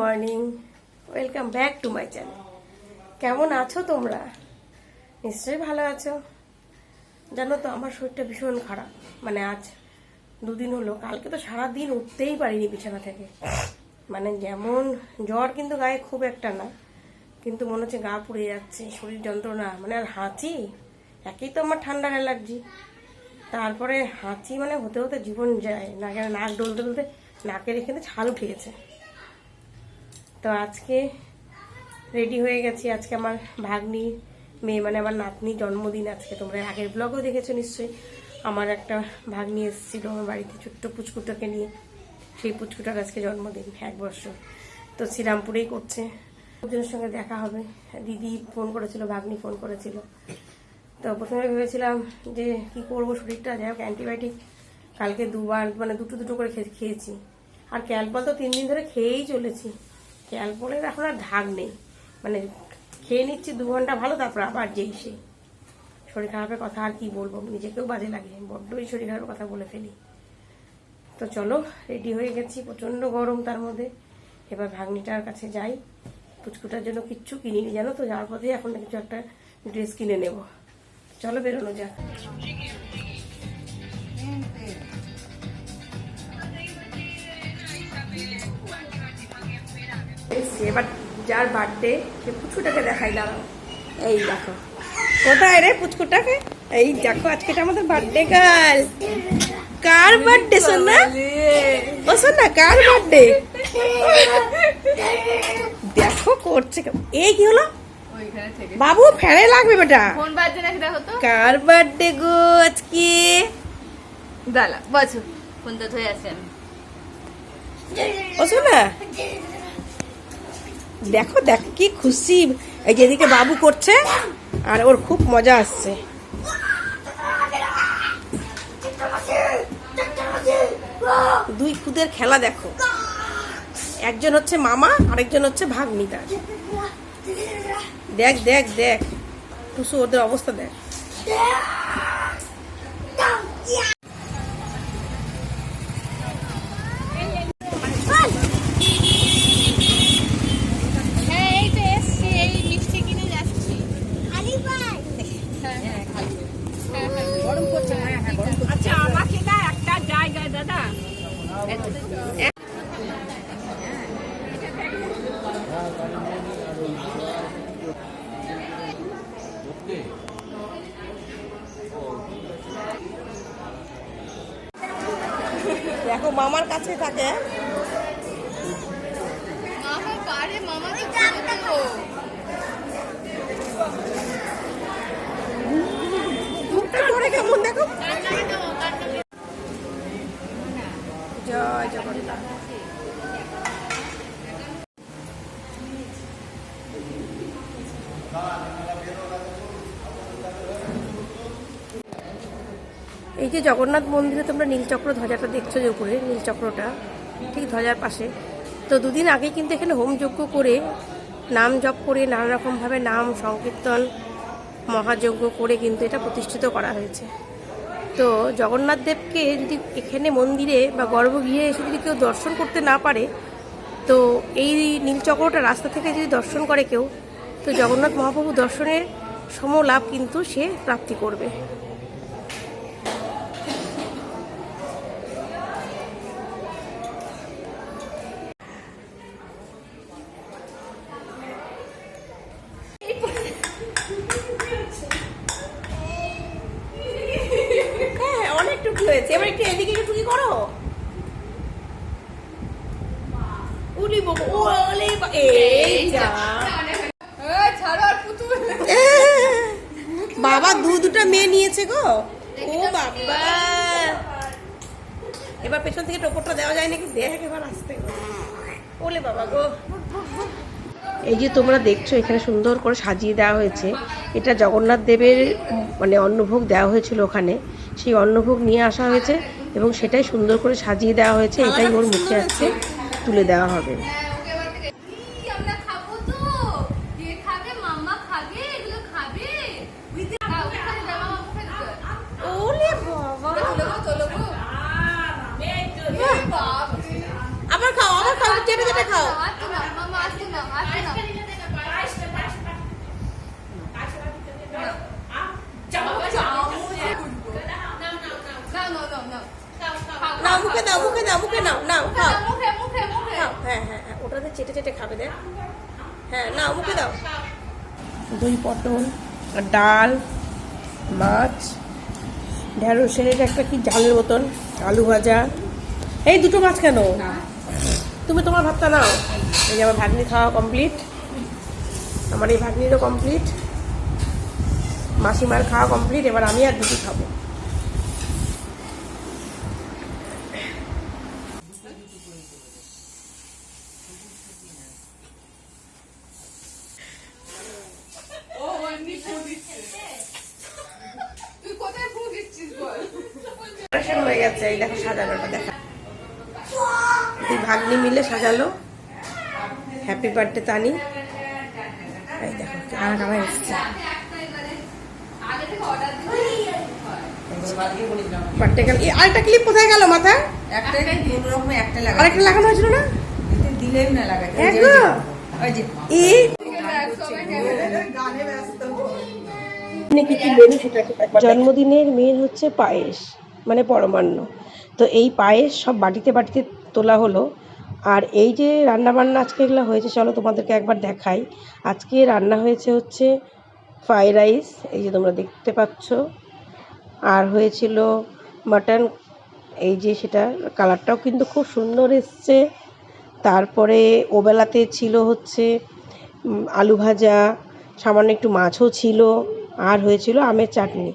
Morning welcome back to my channel কেমন আছো তোমরা? নিশ্চয়ই ভালো আছো। জানো তো, আমার শরীরটা ভীষণ খারাপ। মানে আজ দুদিন হলো, কালকে তো সারা দিন উঠতেই পারিনি বিছানা থেকে। মানে যেমন জ্বর কিন্তু গায়ে খুব একটা না, কিন্তু মনে হচ্ছে গা পুড়ে যাচ্ছে, শরীর যন্ত্রণা। মানে আর হাঁচি? একেই তো আমার ঠান্ডার অ্যালার্জি। তারপরে হাঁচি মানে হতে হতে জীবন যায়, নাকে নাক ডলতে ডলতে নাকের এখানে ছাল উঠে তো আজকে রেডি হয়ে গেছি। আজকে আমার ভাগ্নি, মেয়ে মানে আমার নাতনি জন্মদিন আজকে। তোমরা আগের ব্লগও দেখেছ নিশ্চয়ই। আমার একটা ভাগ্নি এসেছিল আমার বাড়িতে ছোট্ট পুচকুটাকে নিয়ে। সেই পুচকুটার আজকে জন্মদিন, এক বছর। তো শ্রীরামপুরেই করছে। ওদের সঙ্গে দেখা হবে। দিদি ফোন করেছিল, ভাগ্নি ফোন করেছিল। তো প্রথমে ভেবেছিলাম যে কি করব, শরীরটা যাই হোক অ্যান্টিবায়োটিক কালকে দুবার মানে দুটো দুটো করে খেয়েছি। আর ক্যালপল তো তিন দিন ধরে খেয়েই চলেছি। ক্যালপলের এখন আর ঢাক নেই। মানে খেয়ে নিচ্ছি দু ঘণ্টা ভালো, তারপর আবার যেই সেই শরীর খারাপের কথা আর কি বলব? নিজেকেও বাজে লাগে। বড্ডই শরীর খারাপের কথা বলে ফেলি। তো চলো রেডি হয়ে গেছি প্রচণ্ড গরম তার মধ্যে। এবার ভাগ্নিটার কাছে যাই। পুচকুটার জন্য কিচ্ছু কিনিনি, জানো তো? যাওয়ার পথে এখন কিছু একটা ড্রেস কিনে নেব। চলো বেরোনো যাক। এসছি, এবার যার বার্থডে সে পুচকুটাকে দেখাই দাঁড়াও। এই দেখো। কোথায় রে পুচকুটাকে? এই দেখো আজকে আমাদের বার্থডে গার্ল কার বার্থডে সোনা? ও সোনা কার বার্থডে দেখো করছে এই কি হলো? বাবু ফেরে লাগবে বেটা। ফোন দেখো কার বার্থডে গো আজকে? দালা বছর ফোন তো ধরে আছেন ও সোনা? দেখো দেখো কি খুশি। এই যেদিকে বাবু করছে, আর ওর খুব মজা আসছে। দুই খুদের খেলা দেখো। একজন হচ্ছে মামা, আরেকজন হচ্ছে ভাগ্নিদার দেখ দেখ দেখ। টুসু, ওদের অবস্থা দেখ। গরম করছে আচ্ছা আমাকে না একটা জায়গায় দাদা। দেখো মামার কাছে থাকে হ্যাঁ? মামা পারে মামাকে কিনে এই যে জগন্নাথ মন্দিরে তোমরা নীলচক্র ধ্বজাটা দেখছ যে উপরে, নীলচক্রটা, ঠিক ধ্বজার পাশে। তো দুদিন আগে কিন্তু এখানে হোম যজ্ঞ করে নাম জপ করে নানা রকমভাবে নাম সংকীর্তন মহাযজ্ঞ করে কিন্তু এটা প্রতিষ্ঠিত করা হয়েছে। তো জগন্নাথ দেবকে যদি এখানে মন্দিরে বা গর্ভগৃহে এসে যদি কেউ দর্শন করতে না পারে, তো এই নীলচক্রটা রাস্তা থেকে যদি দর্শন করে কেউ, তো জগন্নাথ মহাপ্রভু দর্শনের সম লাভ কিন্তু সে প্রাপ্তি করবে। হয়েছে। এবার একটু এদিকে একটু টুকি করো। উলি বাবু ওলে এই যা। ছাড়ো আর পুতুল। বাবা দু দুটো মেয়ে নিয়েছে গো। ও বাবা। এবার পেছন থেকে টোপরটা দেওয়া যায় নাকি দেখ এবার আসতে ওলে বাবা গো। এই যে তোমরা দেখছ, এখানে সুন্দর করে সাজিয়ে দেওয়া হয়েছে। এটা জগন্নাথ দেবের মানে অন্নভোগ দেওয়া হয়েছিল ওখানে। সেই অন্নভোগ নিয়ে আসা হয়েছে এবং সেটাই সুন্দর করে সাজিয়ে দেওয়া হয়েছে। এটাই ওর মুখে আজকে তুলে দেওয়া হবে। কে খাবে মাম্মা খাবে এগুলো খাবে খাও, ওখানে দাও, মামা, ওখানে দাও। ওলে বাবা তোলো গো, তোলো গো। এ বাপ রে। আবার খাও আবার খাও যেটা যেটা খাও মাম্মা মুখে নাও নাও খাও। মুখে মুখে মুখে। খাও হ্যাঁ হ্যাঁ হ্যাঁ ওটাতে চেটে চেটে খাবে দেখ হ্যাঁ নাও মুখে দাও। দই পটল আর ডাল মাছ ঢেঁড়সের একটা কি ঝালের মতন আলু ভাজা। এই দুটো মাছ কেন? তুমি তোমার ভাতটা নাও। এই যে আমার ভাগ্নি খাওয়া কমপ্লিট আমার এই ভাগ্নিরও কমপ্লিট মাসিমার খাওয়া কমপ্লিট এবার আমি আর দুটি খাব। গেছে এই দেখো সাজানোটা দেখা। দুই ভাগ্নি মিলে সাজালো। Happy birthday Tani. এই দেখো আর আমার এসছে। বার্থডে গেল আরেকটা ক্লিপ কোথায় গেল মাথা একটাই কোন রকমে একটা লাগা আরেকটা লাগানো হয়েছিল না? দিলেই না লাগাই ওই যে এই জন্মদিনের মেন হচ্ছে পায়েস। মানে পরমান্ন। তো এই পায়েস সব বাটিতে বাটিতে তোলা হলো। আর এই যে রান্না বান্না আজকে এগুলো হয়েছে, চলো তোমাদেরকে একবার দেখাই। আজকে রান্না হয়েছে হচ্ছে ফ্রাইড রাইস, এই যে তোমরা দেখতে পাচ্ছ। আর হয়েছিল মাটন, এই যে সেটা কালারটাও কিন্তু খুব সুন্দর এসছে। তারপরে ওবেলাতে ছিল হচ্ছে আলু ভাজা, সামান্য একটু মাছও ছিল। আর হয়েছিল আমের চাটনি।